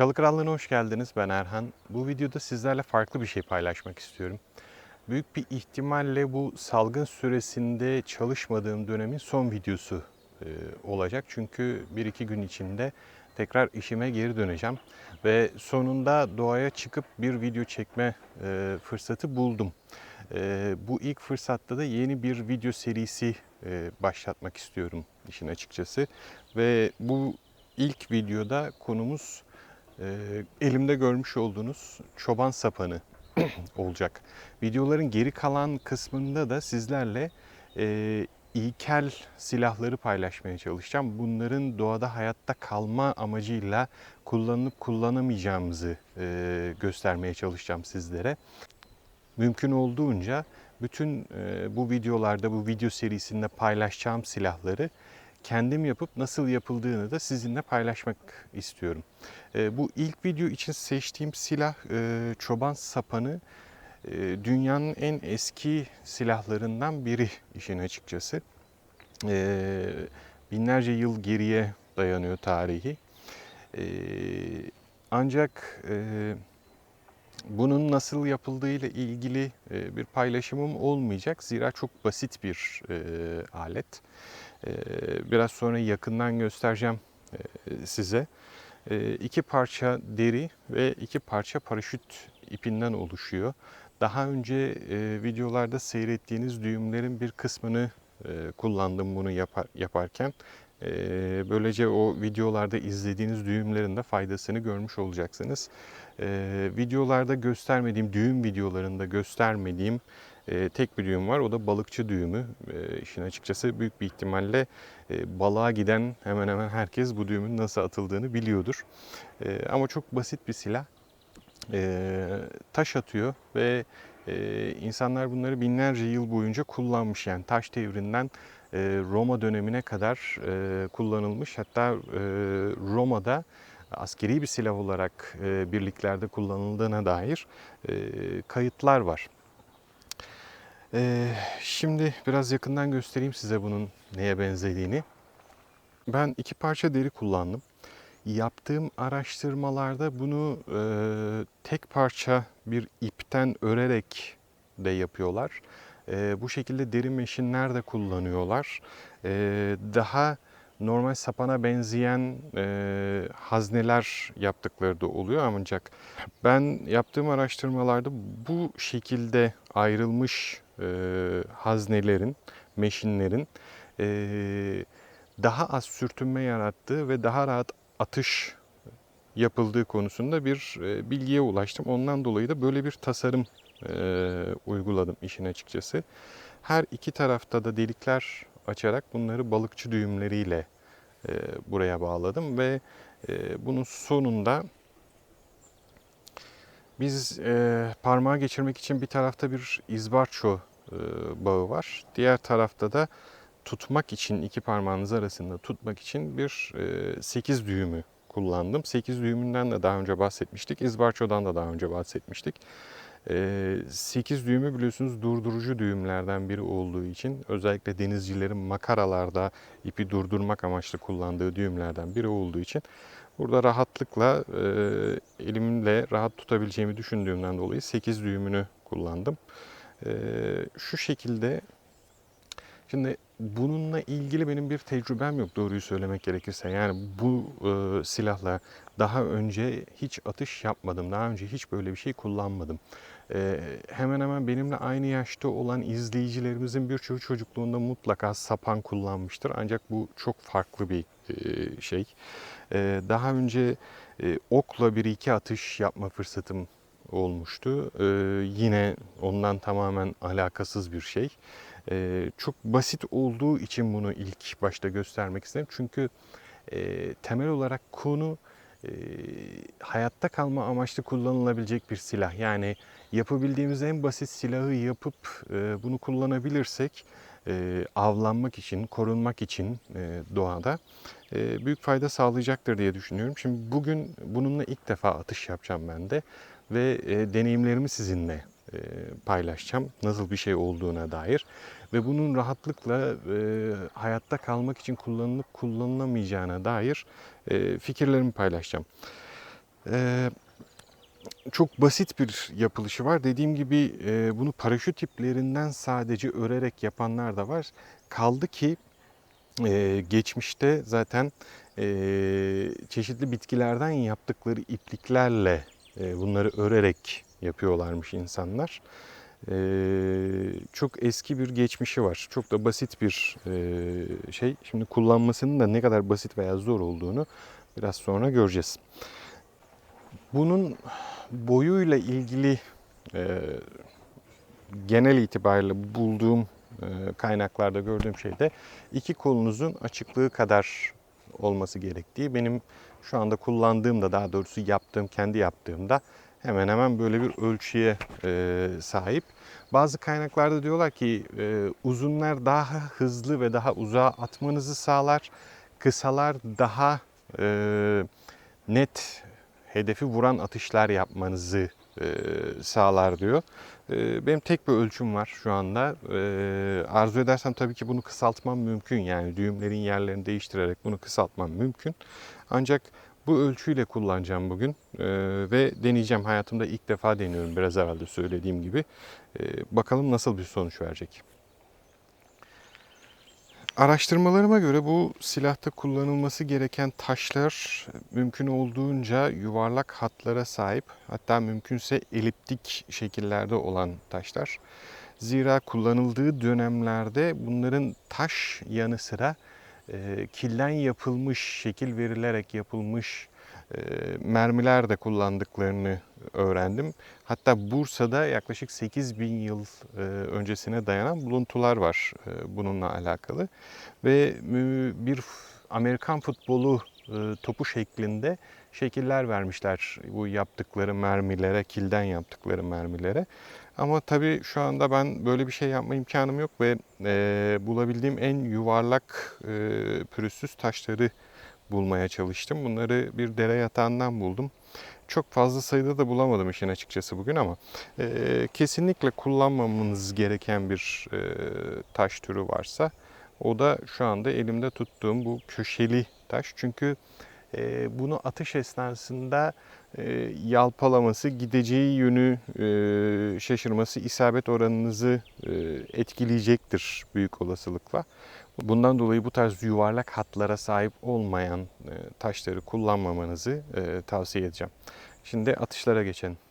Çalı Krallığı'na hoş geldiniz. Ben Erhan. Bu videoda sizlerle farklı bir şey paylaşmak istiyorum. Büyük bir ihtimalle bu salgın süresinde çalışmadığım dönemin son videosu e, olacak. Çünkü bir iki gün içinde tekrar işime geri döneceğim. Ve sonunda doğaya çıkıp bir video çekme e, fırsatı buldum. E, bu ilk fırsatta da yeni bir video serisi başlatmak istiyorum işin açıkçası. Ve bu ilk videoda konumuz e, elimde görmüş olduğunuz çoban sapanı olacak. Videoların geri kalan kısmında da sizlerle e, ilkel silahları paylaşmaya çalışacağım. Bunların doğada hayatta kalma amacıyla kullanılıp kullanamayacağımızı e, göstermeye çalışacağım sizlere. Mümkün olduğunca bütün e, bu videolarda, bu video serisinde paylaşacağım silahları kendim yapıp nasıl yapıldığını da sizinle paylaşmak istiyorum. E, bu ilk video için seçtiğim silah e, çoban sapanı. E, dünyanın en eski silahlarından biri işin açıkçası. E, binlerce yıl geriye dayanıyor tarihi. Ancak bunun nasıl yapıldığıyla ilgili e, bir paylaşımım olmayacak. Zira çok basit bir alet. E, biraz sonra yakından göstereceğim e, size. E, iki parça deri ve iki parça paraşüt ipinden oluşuyor. Daha önce e, videolarda seyrettiğiniz düğümlerin bir kısmını e, kullandım bunu yapar, yaparken. E, böylece o videolarda izlediğiniz düğümlerin de faydasını görmüş olacaksınız. Videolarda göstermediğim, düğüm videolarında göstermediğim e, tek bir düğüm var. O da balıkçı düğümü. E, işin açıkçası büyük bir ihtimalle e, balığa giden hemen hemen herkes bu düğümün nasıl atıldığını biliyordur. E, ama çok basit bir silah. Taş atıyor ve e, insanlar bunları binlerce yıl boyunca kullanmış. Yani taş devrinden e, Roma dönemine kadar kullanılmış. Hatta Roma'da askeri bir silah olarak birliklerde kullanıldığına dair kayıtlar var. E, şimdi biraz yakından göstereyim size bunun neye benzediğini. Ben iki parça deri kullandım. Yaptığım araştırmalarda bunu e, tek parça bir ipten örerek de yapıyorlar. E, bu şekilde deri meşinler de kullanıyorlar. E, daha normal sapana benzeyen e, hazneler yaptıkları da oluyor ancak ben yaptığım araştırmalarda bu şekilde ayrılmış e, haznelerin, meşinlerin e, daha az sürtünme yarattığı ve daha rahat atış yapıldığı konusunda bir e, bilgiye ulaştım. Ondan dolayı da böyle bir tasarım e, uyguladım işin açıkçası. Her iki tarafta da delikler açarak bunları balıkçı düğümleriyle e, buraya bağladım ve e, bunun sonunda biz e, parmağı geçirmek için bir tarafta bir izbarço e, bağı var. Diğer tarafta da tutmak için iki parmağınız arasında tutmak için bir e, 8 düğümü kullandım. 8 düğümünden de daha önce bahsetmiştik. İzbarço'dan da daha önce bahsetmiştik. 8 düğümü biliyorsunuz durdurucu düğümlerden biri olduğu için özellikle denizcilerin makaralarda ipi durdurmak amaçlı kullandığı düğümlerden biri olduğu için burada rahatlıkla e, elimle rahat tutabileceğimi düşündüğümden dolayı 8 düğümünü kullandım. E, şu şekilde şimdi bununla ilgili benim bir tecrübem yok doğruyu söylemek gerekirse. Yani bu e, silahla daha önce hiç atış yapmadım. Daha önce hiç böyle bir şey kullanmadım. E, hemen hemen benimle aynı yaşta olan izleyicilerimizin birçoğu çocukluğunda mutlaka sapan kullanmıştır. Ancak bu çok farklı bir e, şey. E, daha önce e, okla bir iki atış yapma fırsatım olmuştu. E, yine ondan tamamen alakasız bir şey. Çok basit olduğu için bunu ilk başta göstermek istedim. Çünkü temel olarak konu hayatta kalma amaçlı kullanılabilecek bir silah. Yani yapabildiğimiz en basit silahı yapıp bunu kullanabilirsek avlanmak için, korunmak için doğada büyük fayda sağlayacaktır diye düşünüyorum. Şimdi bugün bununla ilk defa atış yapacağım ben de ve deneyimlerimi sizinle paylaşacağım. Nasıl bir şey olduğuna dair. Ve bunun rahatlıkla e, hayatta kalmak için kullanılıp kullanılamayacağına dair e, fikirlerimi paylaşacağım. Ee, çok basit bir yapılışı var. Dediğim gibi e, bunu paraşüt iplerinden sadece örerek yapanlar da var. Kaldı ki e, geçmişte zaten e, çeşitli bitkilerden yaptıkları ipliklerle e, bunları örerek yapıyorlarmış insanlar. E, çok eski bir geçmişi var. Çok da basit bir e, şey. Şimdi kullanmasının da ne kadar basit veya zor olduğunu biraz sonra göreceğiz. Bunun boyuyla ilgili e, genel itibariyle bulduğum e, kaynaklarda gördüğüm şey de iki kolunuzun açıklığı kadar olması gerektiği. Benim şu anda kullandığımda daha doğrusu yaptığım, kendi yaptığımda hemen hemen böyle bir ölçüye e, sahip. Bazı kaynaklarda diyorlar ki e, uzunlar daha hızlı ve daha uzağa atmanızı sağlar. Kısalar daha e, net hedefi vuran atışlar yapmanızı e, sağlar diyor. E, benim tek bir ölçüm var şu anda. E, arzu edersem tabii ki bunu kısaltmam mümkün. Yani düğümlerin yerlerini değiştirerek bunu kısaltmam mümkün. Ancak bu ölçüyle kullanacağım bugün e, ve deneyeceğim. Hayatımda ilk defa deniyorum biraz evvel de söylediğim gibi. E, bakalım nasıl bir sonuç verecek. Araştırmalarıma göre bu silahta kullanılması gereken taşlar mümkün olduğunca yuvarlak hatlara sahip hatta mümkünse eliptik şekillerde olan taşlar. Zira kullanıldığı dönemlerde bunların taş yanı sıra e, kilden yapılmış, şekil verilerek yapılmış e, mermiler de kullandıklarını öğrendim. Hatta Bursa'da yaklaşık 8 bin yıl e, öncesine dayanan buluntular var e, bununla alakalı. Ve bir Amerikan futbolu topu şeklinde şekiller vermişler bu yaptıkları mermilere, kilden yaptıkları mermilere. Ama tabii şu anda ben böyle bir şey yapma imkanım yok ve e, bulabildiğim en yuvarlak e, pürüzsüz taşları bulmaya çalıştım. Bunları bir dere yatağından buldum. Çok fazla sayıda da bulamadım işin açıkçası bugün ama e, kesinlikle kullanmamanız gereken bir e, taş türü varsa o da şu anda elimde tuttuğum bu köşeli taş. Çünkü e, bunu atış esnasında e, yalpalaması, gideceği yönü e, şaşırması isabet oranınızı etkileyecektir büyük olasılıkla. Bundan dolayı bu tarz yuvarlak hatlara sahip olmayan taşları kullanmamanızı tavsiye edeceğim. Şimdi atışlara geçelim.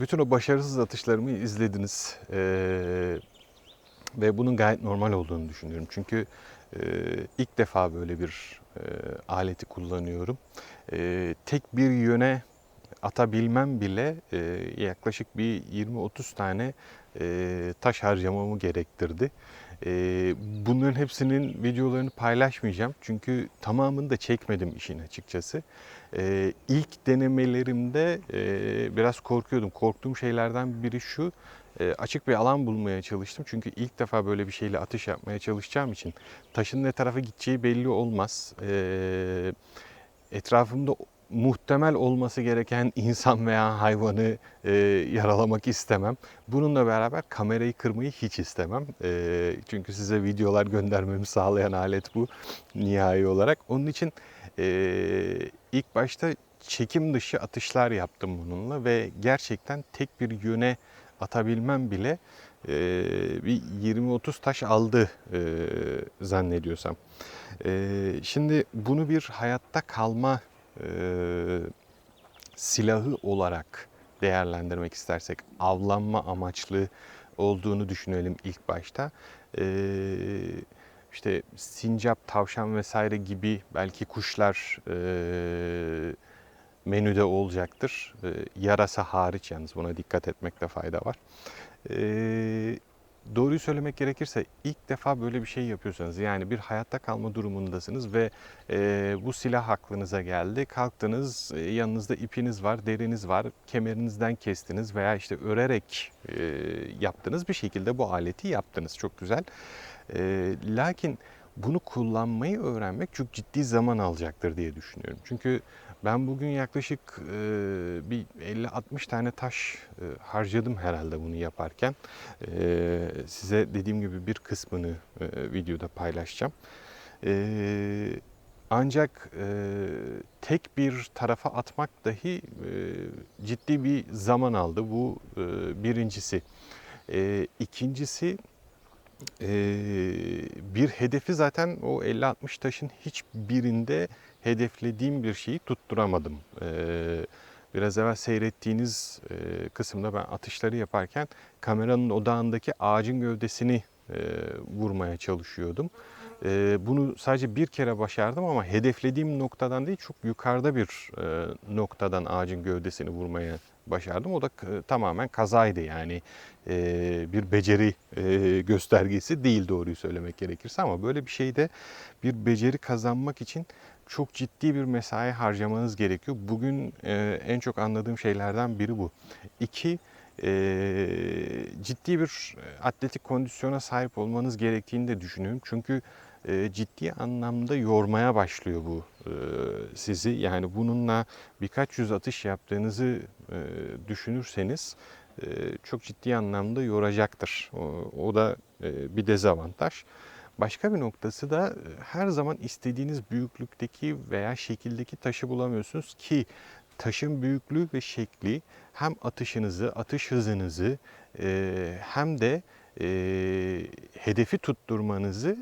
Bütün o başarısız atışlarımı izlediniz. Ee, ve bunun gayet normal olduğunu düşünüyorum. Çünkü e, ilk defa böyle bir e, aleti kullanıyorum. E, tek bir yöne atabilmem bile e, yaklaşık bir 20-30 tane e, taş harcamamı gerektirdi. E, bunların hepsinin videolarını paylaşmayacağım. Çünkü tamamını da çekmedim işin açıkçası. E, ilk denemelerimde e, biraz korkuyordum. Korktuğum şeylerden biri şu. e, açık bir alan bulmaya çalıştım. Çünkü ilk defa böyle bir şeyle atış yapmaya çalışacağım için taşın ne tarafa gideceği belli olmaz. Etrafımda muhtemel olması gereken insan veya hayvanı e, yaralamak istemem. Bununla beraber kamerayı kırmayı hiç istemem. E, çünkü size videolar göndermemi sağlayan alet bu nihai olarak. Onun için e, ilk başta çekim dışı atışlar yaptım bununla ve gerçekten tek bir yöne atabilmem bile e, bir 20-30 taş aldı e, zannediyorsam. E, şimdi bunu bir hayatta kalma silahı olarak değerlendirmek istersek avlanma amaçlı olduğunu düşünelim ilk başta. E, işte sincap, tavşan vesaire gibi belki kuşlar e, menüde olacaktır. E, yarasa hariç yalnız buna dikkat etmekte fayda var. E, doğruyu söylemek gerekirse ilk defa böyle bir şey yapıyorsanız yani bir hayatta kalma durumundasınız ve e, bu silah aklınıza geldi. Kalktınız e, yanınızda ipiniz var, deriniz var, kemerinizden kestiniz veya işte örerek e, yaptınız bir şekilde bu aleti yaptınız. Çok güzel. E, lakin bunu kullanmayı öğrenmek çok ciddi zaman alacaktır diye düşünüyorum. Çünkü ben bugün yaklaşık e, bir 50-60 tane taş e, harcadım herhalde bunu yaparken. E, size dediğim gibi bir kısmını e, videoda paylaşacağım. E, ancak e, tek bir tarafa atmak dahi e, ciddi bir zaman aldı. Bu e, birincisi. E, ikincisi e, bir hedefi zaten o 50-60 taşın hiçbirinde hedeflediğim bir şeyi tutturamadım. Ee, biraz evvel seyrettiğiniz e, kısımda ben atışları yaparken kameranın odağındaki ağacın gövdesini e, vurmaya çalışıyordum. E, bunu sadece bir kere başardım ama hedeflediğim noktadan değil çok yukarıda bir noktadan ağacın gövdesini vurmaya başardım. O da tamamen kazaydı yani bir beceri göstergesi değil doğruyu söylemek gerekirse ama böyle bir şeyde bir beceri kazanmak için çok ciddi bir mesai harcamanız gerekiyor. Bugün e, en çok anladığım şeylerden biri bu. İki, e, ciddi bir atletik kondisyona sahip olmanız gerektiğini de düşünüyorum. Çünkü e, ciddi anlamda yormaya başlıyor bu e, sizi. Yani bununla birkaç yüz atış yaptığınızı e, düşünürseniz e, çok ciddi anlamda yoracaktır. O, o da e, bir dezavantaj. Başka bir noktası da e, her zaman istediğiniz büyüklükteki veya şekildeki taşı bulamıyorsunuz ki taşın büyüklüğü ve şekli hem atışınızı, atış hızınızı e, hem de e, hedefi tutturmanızı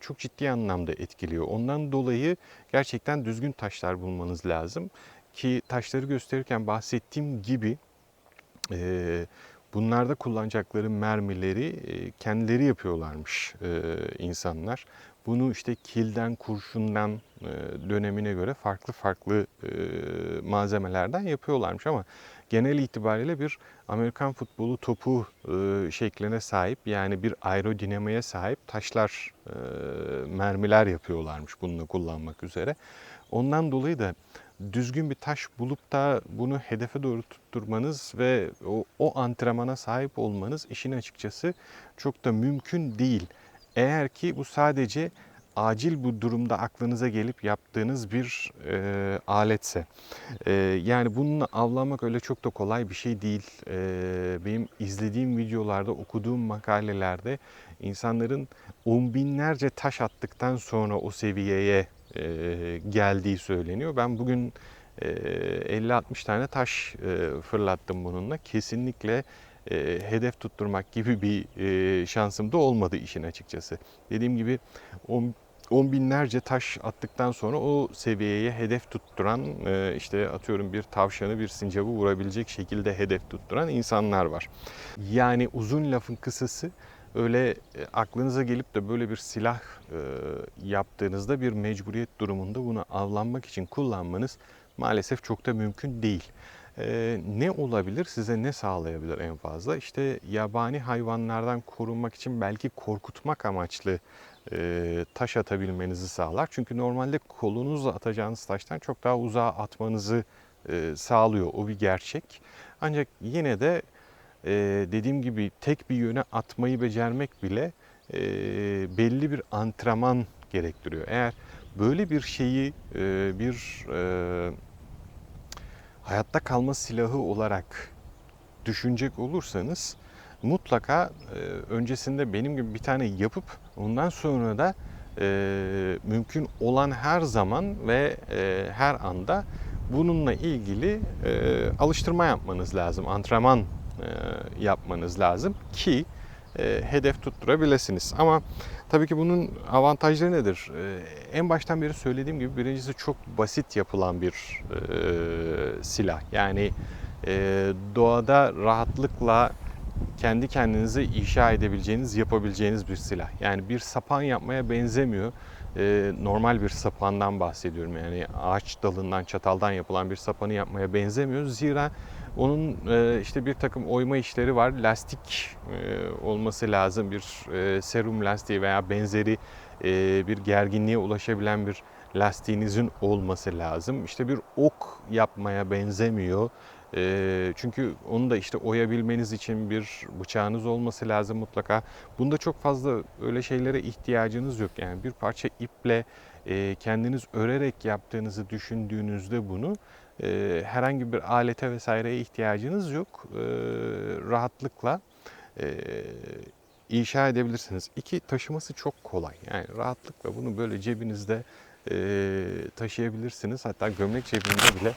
çok ciddi anlamda etkiliyor. Ondan dolayı gerçekten düzgün taşlar bulmanız lazım ki taşları gösterirken bahsettiğim gibi Bunlarda kullanacakları mermileri e, kendileri yapıyorlarmış e, insanlar. Bunu işte kilden, kurşundan e, dönemine göre farklı farklı malzemelerden yapıyorlarmış ama genel itibariyle bir Amerikan futbolu topu şekline sahip yani bir aerodinamiğe sahip taşlar, mermiler yapıyorlarmış bununla kullanmak üzere. Ondan dolayı da düzgün bir taş bulup da bunu hedefe doğru tutturmanız ve o, o antrenmana sahip olmanız işin açıkçası çok da mümkün değil. Eğer ki bu sadece acil bu durumda aklınıza gelip yaptığınız bir e, aletse. E, yani bununla avlanmak öyle çok da kolay bir şey değil. E, benim izlediğim videolarda, okuduğum makalelerde insanların on binlerce taş attıktan sonra o seviyeye e, geldiği söyleniyor. Ben bugün e, 50-60 tane taş e, fırlattım bununla. Kesinlikle e, hedef tutturmak gibi bir e, şansım da olmadı işin açıkçası. Dediğim gibi on, on binlerce taş attıktan sonra o seviyeye hedef tutturan e, işte atıyorum bir tavşanı bir sincabı vurabilecek şekilde hedef tutturan insanlar var. Yani uzun lafın kısası öyle e, aklınıza gelip de böyle bir silah e, yaptığınızda bir mecburiyet durumunda bunu avlanmak için kullanmanız maalesef çok da mümkün değil. E, ne olabilir? Size ne sağlayabilir en fazla? İşte yabani hayvanlardan korunmak için belki korkutmak amaçlı taş atabilmenizi sağlar. Çünkü normalde kolunuzla atacağınız taştan çok daha uzağa atmanızı sağlıyor. O bir gerçek. Ancak yine de e, dediğim gibi tek bir yöne atmayı becermek bile e, belli bir antrenman gerektiriyor. Eğer böyle bir şeyi e, bir e, hayatta kalma silahı olarak düşünecek olursanız mutlaka e, öncesinde benim gibi bir tane yapıp ondan sonra da e, mümkün olan her zaman ve e, her anda bununla ilgili e, alıştırma yapmanız lazım, antrenman yapmanız lazım ki e, hedef tutturabilirsiniz. Ama tabii ki bunun avantajları nedir? E, en baştan beri söylediğim gibi birincisi çok basit yapılan bir e, silah. Yani e, doğada rahatlıkla kendi kendinize inşa edebileceğiniz, yapabileceğiniz bir silah. Yani bir sapan yapmaya benzemiyor. Normal bir sapandan bahsediyorum. Yani ağaç dalından, çataldan yapılan bir sapanı yapmaya benzemiyor. Zira onun e, işte bir takım oyma işleri var. Lastik e, olması lazım. Bir e, serum lastiği veya benzeri e, bir gerginliğe ulaşabilen bir lastiğinizin olması lazım. İşte bir ok yapmaya benzemiyor. E, çünkü onu da işte oyabilmeniz için bir bıçağınız olması lazım mutlaka. Bunda çok fazla öyle şeylere ihtiyacınız yok. Yani bir parça iple e, kendiniz örerek yaptığınızı düşündüğünüzde bunu e, herhangi bir alete vesaireye ihtiyacınız yok. E, rahatlıkla e, inşa edebilirsiniz. İki taşıması çok kolay. Yani rahatlıkla bunu böyle cebinizde e, taşıyabilirsiniz. Hatta gömlek cebinde bile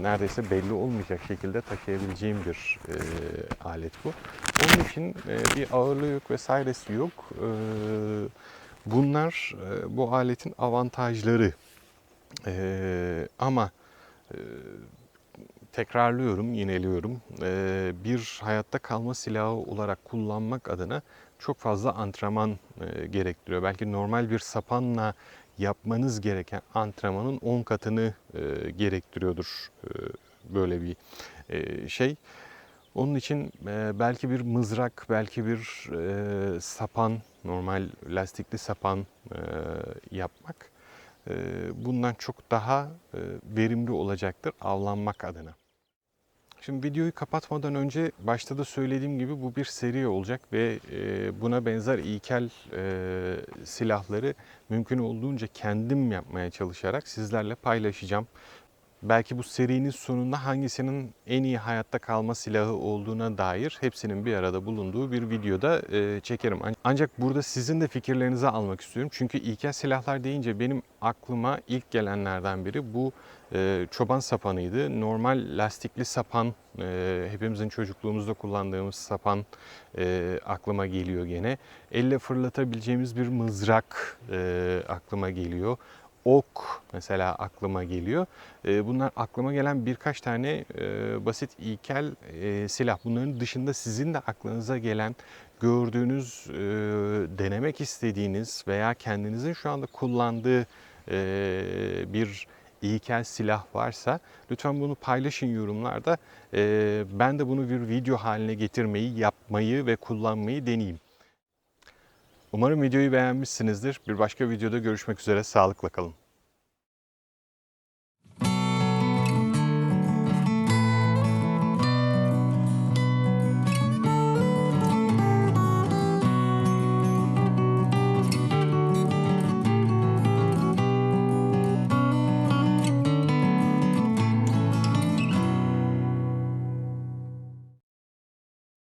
neredeyse belli olmayacak şekilde taşıyabileceğim bir e, alet bu. Onun için e, bir ağırlığı yok vesairesi yok. E, bunlar e, bu aletin avantajları. E, ama tekrarlıyorum, yineliyorum. E, bir hayatta kalma silahı olarak kullanmak adına çok fazla antrenman e, gerektiriyor. Belki normal bir sapanla yapmanız gereken antrenmanın 10 katını e, gerektiriyordur e, böyle bir şey. Onun için belki bir mızrak, belki bir sapan, normal lastikli sapan yapmak bundan çok daha e, verimli olacaktır avlanmak adına. Şimdi videoyu kapatmadan önce başta da söylediğim gibi bu bir seri olacak ve e, buna benzer ilkel e, silahları mümkün olduğunca kendim yapmaya çalışarak sizlerle paylaşacağım. Belki bu serinin sonunda hangisinin en iyi hayatta kalma silahı olduğuna dair hepsinin bir arada bulunduğu bir videoda e, çekerim. Ancak burada sizin de fikirlerinizi almak istiyorum. Çünkü ilkel silahlar deyince benim aklıma ilk gelenlerden biri bu e, çoban sapanıydı. Normal lastikli sapan, e, hepimizin çocukluğumuzda kullandığımız sapan e, aklıma geliyor gene. Elle fırlatabileceğimiz bir mızrak e, aklıma geliyor ok mesela aklıma geliyor. E, bunlar aklıma gelen birkaç tane e, basit ilkel e, silah. Bunların dışında sizin de aklınıza gelen gördüğünüz, denemek istediğiniz veya kendinizin şu anda kullandığı bir ilkel silah varsa lütfen bunu paylaşın yorumlarda. Ben de bunu bir video haline getirmeyi, yapmayı ve kullanmayı deneyeyim. Umarım videoyu beğenmişsinizdir. Bir başka videoda görüşmek üzere. Sağlıkla kalın.